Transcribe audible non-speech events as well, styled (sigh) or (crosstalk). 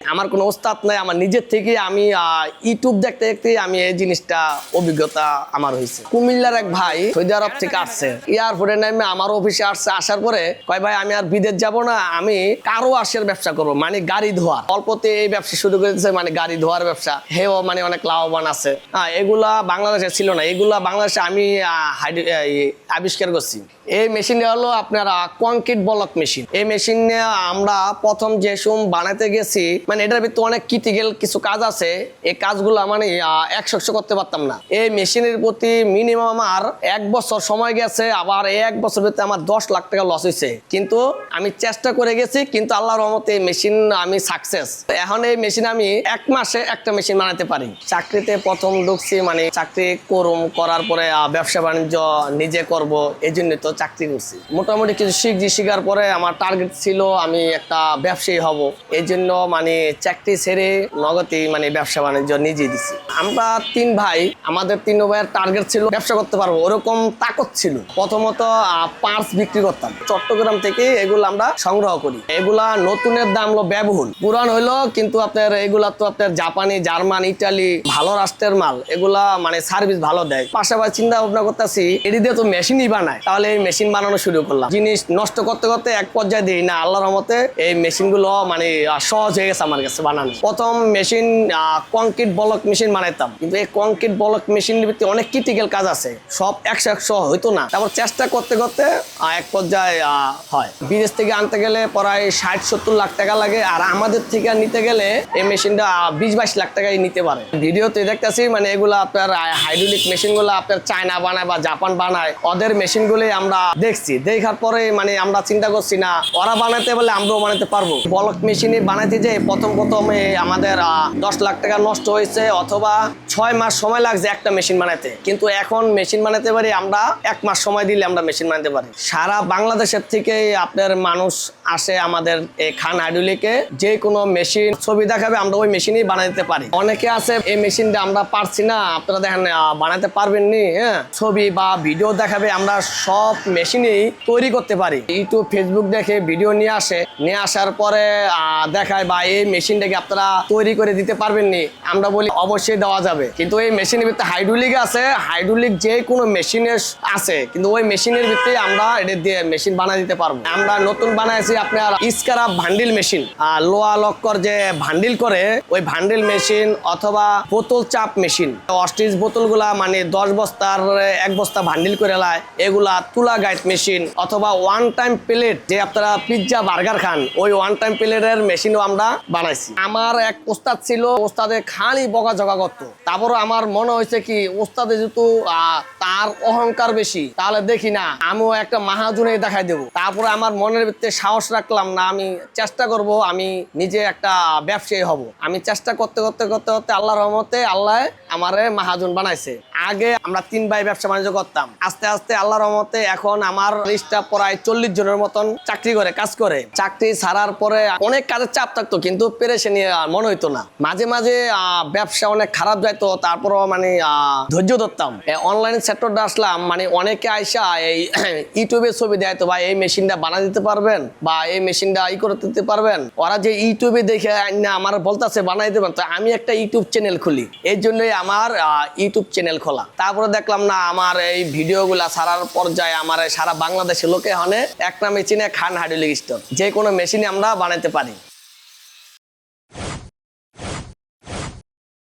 আমার কোনো ওস্তাদ নাই, আমার নিজের থেকে আমি ইউটিউব দেখতে দেখতে আমি এই জিনিসটা, অভিজ্ঞতা আমার হয়েছে কুমিল্লার এক ভাই সৌদি আরব থেকে আসছে। এয়ারপোর্টে নেমে আমার অফিসে আসছে, আসার পরে কয়, ভাই, আমি আর বিদেশ যাব না, আমি কারও আসের ব্যবসা করব মানে গাড়ি ধোয়া অল্পতে এই ব্যবসা শুরু করে দিয়েছে মানে গাড়ি ধোয়ার ব্যবসা। হেও মানে অনেক লাভবান আছে। হ্যাঁ এগুলা বাংলাদেশে ছিল না। এগুলা বাংলাদেশে আমি আবিষ্কার করছি। এই মেশিনটা হলো আপনার কংক্রিট ব্লক মেশিন। এই মেশিন আমরা প্রথম যে সুম বানাতে গেছি মানে এটার ভিতরে অনেক ক্রিটিক্যাল কিছু কাজ আছে। এই কাজগুলো মানে একশো করতে পারতাম না। এই মেশিনের প্রতি মিনিমাম আমার এক বছর সময় গেছে, আবার এই এক বছর ভিতরে আমার দশ লাখ টাকা লস হয়েছে কিন্তু আমি চেষ্টা করে গেছি, কিন্তু আল্লাহর রহমতে এই মেশিন আমি সাকসেস এখন এই মেশিন আমি এক মাসে একটা মেশিন বানাতে পারি। চাকরিতে প্রথম ঢুকছি মানে চাকরি করুম করার পরে ব্যবসা বাণিজ্য নিজে করব এই জন্য তো চাকরি করছি। মোটামুটি কিছু শিখছি, শিখার পরে আমার টার্গেট ছিল আমি একটা ব্যবসায়ী হব। এই জন্য মানে চাকরি ছেড়ে নগদই মানে ব্যবসা বাণিজ্য নিজে দিছি। আমরা তিন ভাই, আমাদের তিন ভাইয়ের টার্গেট ছিল ব্যবসা করতে পারব, ওরকম তাকত ছিল। প্রথমত পার্স বিক্রি করতাম। চট্টগ্রাম থেকে এগুলো আমরা সংগ্রহ করি। এগুলা নতুনের দাম হলো ব্যয়বহুল। পুরান হইল কিন্তু আপনার এগুলা তো আপনার জাপানি, জার্মান, ইটালি, ভালো রাষ্ট্রের মাল। এগুলা মানে সার্ভিস ভালো দেয়। পাশাপাশি চিন্তা ভাবনা করতেছি, এটি দিয়ে তো মেশিনই বানায়। তাহলে এই মেশিন বানানো শুরু করলাম। জিনিস নষ্ট করতে করতে এক পর্যায়ে দিই না, আল্লাহর রহমতে এই মেশিনগুলো মানে সহজ হয়ে গেছে আমার কাছে বানানো। প্রথম মেশিন কংক্রিট ব্লক মেশিন বানাইতাম। কিন্তু এই কংক্রিট ব্লক মেশিন ভিত্তিতে অনেক ক্রিটিক্যাল কাজ আছে। সব একশো একশো হইতো না। তারপর চেষ্টা করতে করতে এক পর্যায়ে হয়। বিদেশ থেকে আনতে গেলে প্রায় ষাট, সত্তর লাখ টাকা লাগে। আর আমাদের থেকে নিতে গেলে এই মেশিনটা বিশ, বাইশ লাখ টাকায় নিতে পারে। ভিডিওতে দেখতেছি মানে এগুলো আপনার হাইড্রোলিক মেশিনগুলো আপনার চায়না বানায় বা জাপান বানায়। ওদের মেশিনগুলোই আমরা দেখছি। দেখার পরে মানে আমরা চিন্তা করছি, না, ওরা বানাতে বলে আমরাও বানাতে পারব। বলক মেশিনে বানাইতে যে প্রথম প্রথমে আমাদের দশ লাখ টাকা নষ্ট হয়েছে অথবা ছয় মাস সময় লাগছে একটা মেশিন বানাতে। কিন্তু এখন মেশিন বানাতে পারি, আমরা এক মাস সময় দিলে আমরা মেশিন বানাতে পারি। সারা বাংলাদেশের থেকে আপনার মানুষ আসে আমাদের এই খান হাইডুলিকে যে কোনো মেশিন ছবি দেখাবে, আমরা ওই মেশিনই বানাই দিতে পারি। অনেকে আছে, এই মেশিনটা আমরা পারছি না, আপনারা দেখেন বানাতে পারবেন নি হ্যাঁ? ছবি বা ভিডিও দেখাবে, আমরা সব মেশিনেই তৈরি করতে পারি। ইউটিউব, ফেসবুক দেখে ভিডিও নিয়ে আসে, নিয়ে আসার পরে দেখায় বা এই মেশিনটাকে আপনারা তৈরি করে দিতে পারবেন নি আমরা বলি অবশ্যই দেওয়া যাবে। কিন্তু এই মেশিনের ভিতরে হাইড্রোলিক আছে হাইড্রোলিক যে কোনো মেশিনের আছে, কিন্তু ওই মেশিনের ভিতরে আমরা এটা দিয়ে মেশিন বানাই দিতে পারব। আমরা নতুন বানাইছি আপনার ইস্কারা ভান্ডিল মেশিন আর লোয়া লক্কর যে ভান্ডিল করে, ওই ভান্ডিল মেশিন অথবা বোতল চাপ মেশিন অস্ট্রিচ বোতলগুলা মানে দশ বস্তার, এক বস্তা ভান্ডিল করে লায়, এগুলা তুলা গাইড মেশিন অথবা ওয়ান টাইম প্লেট যে আপনারা পিৎজা বার্গার খান, ওই ওয়ান টাইম প্লেটের মেশিনও আমরা বানাইছি। আমার এক ওস্তাদ ছিল, ওস্তাদে খালি বকা জগা করতো তারপরও আমার মনে হয়েছে কি, ওস্তাদে যেহেতু তার অহংকার বেশি, তাহলে দেখি না, আমিও একটা মাহাজুনে দেখাই দেবো। তারপরে আমার মনের ভিত্তে সাহস রাখলাম না, আমি চেষ্টা করব, আমি নিজে একটা ব্যবসায়ী হব। আমি চেষ্টা করতে করতে করতে করতে আল্লাহ রহমতে আল্লাহ আমারে মাহাজন বানাইছে। আগে আমরা তিন ভাই ব্যবসা বাণিজ্য করতাম। আস্তে আস্তে আল্লাহর রহমতে এখন আমার লিস্টটা প্রায় চল্লিশ জনের মতন চাকরি করে, কাজ করে। চাকরি ছাড়ার পরে অনেক কাজের চাপ থাকতো, কিন্তু পেরেছে নিয়ে মনে হইতো না। মাঝে মাঝে ব্যবসা অনেক খারাপ যাইতো, তারপরও মানে ধৈর্য ধরতাম। অনলাইন সেক্টরটা আসলাম মানে অনেকে আইসা এই (clears throat) ইউটিউবে ছবি দেয় তো ভাই, এই মেশিনটা বানা দিতে পারবেন বা এই মেশিনটা ই করে দিতে পারবেন? ওরা যে ইউটিউবে দেখে আমার বলতেছে বানাই দেবেন। তো আমি একটা ইউটিউব চ্যানেল খুলি। এই জন্যই আমার ইউটিউব চ্যানেল খোলা। তারপরে দেখলাম, না, আমার এই ভিডিওগুলা সারার পর্যায়ে আমার সারা বাংলাদেশের লোকে হনে এক নামে চিনে খান হাইড্রোলিক স্টোর। যে কোনো মেশিনে আমরা বানাতে পারি।